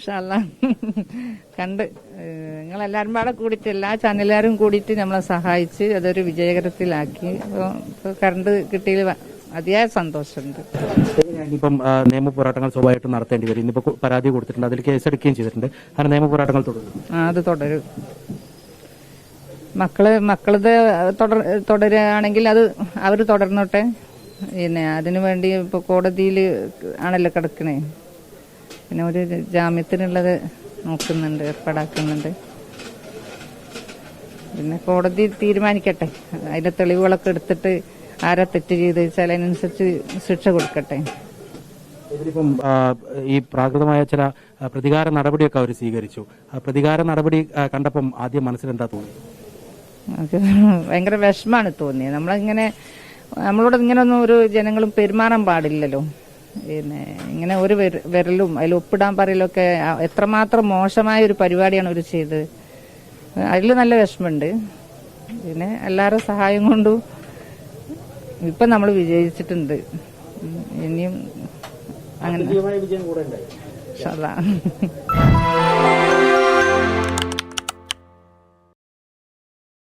ഇൻഷാല്ല കണ്ട് ഏഹ് നിങ്ങളെല്ലാരും പാടെ കൂടിയിട്ട് എല്ലാ ചാനലുകാരും കൂടിയിട്ട് നമ്മളെ സഹായിച്ച് അതൊരു വിജയകരത്തിലാക്കി. ഇപ്പോൾ കറണ്ട് കിട്ടിയതിൽ അതിയായ സന്തോഷമുണ്ട്. ഇപ്പം നിയമ പോരാട്ടങ്ങൾ സ്വാഭാവികമായിട്ടും നടത്തേണ്ടി വരും. ഇന്നിപ്പോ പരാതി കൊടുത്തിട്ടുണ്ട്. അതിൽ കേസെടുക്കുകയും ചെയ്തിട്ടുണ്ട്. അങ്ങനെ നിയമ പോരാട്ടങ്ങൾ തുടരും. ആ അത് തുടരും. മക്കൾ മക്കളത് തുടർ തുടരുകയാണെങ്കിൽ അത് അവർ തുടർന്നോട്ടെ. പിന്നെ അതിനു വേണ്ടി ഇപ്പൊ കോടതിയിൽ ആണല്ലോ കിടക്കണേ. പിന്നെ ഒരു ജാമ്യത്തിനുള്ളത് നോക്കുന്നുണ്ട് ഏർപ്പാടാക്കുന്നുണ്ട്. പിന്നെ കോടതി തീരുമാനിക്കട്ടെ. അതിന്റെ തെളിവുകളൊക്കെ എടുത്തിട്ട് ആരാ തെറ്റ് ചെയ്ത് വെച്ചാൽ അതിനനുസരിച്ച് ശിക്ഷ കൊടുക്കട്ടെ. ഇതിലിപ്പം ഈ പ്രാകൃതമായ ചില പ്രതികാര നടപടിയൊക്കെ അവർ സ്വീകരിച്ചു. പ്രതികാര നടപടി കണ്ടപ്പം ആദ്യം മനസ്സിലെന്താ തോന്നി ഭയങ്കര വിഷമാണ് തോന്നിയത്. നമ്മളിങ്ങനെ നമ്മളോട് ഇങ്ങനെ ഒന്നും ഒരു ജനങ്ങളും പെരുമാറാൻ പാടില്ലല്ലോ. പിന്നെ ഇങ്ങനെ ഒരു വിരലും അതിൽ ഒപ്പിടാൻ പറയലൊക്കെ എത്രമാത്രം മോശമായ ഒരു പരിപാടിയാണ് അവർ ചെയ്തത്. അതിൽ നല്ല വിഷമമുണ്ട്. പിന്നെ എല്ലാവരുടെ സഹായം കൊണ്ടും ഇപ്പം നമ്മൾ വിജയിച്ചിട്ടുണ്ട്. ഇനിയും അങ്ങനെ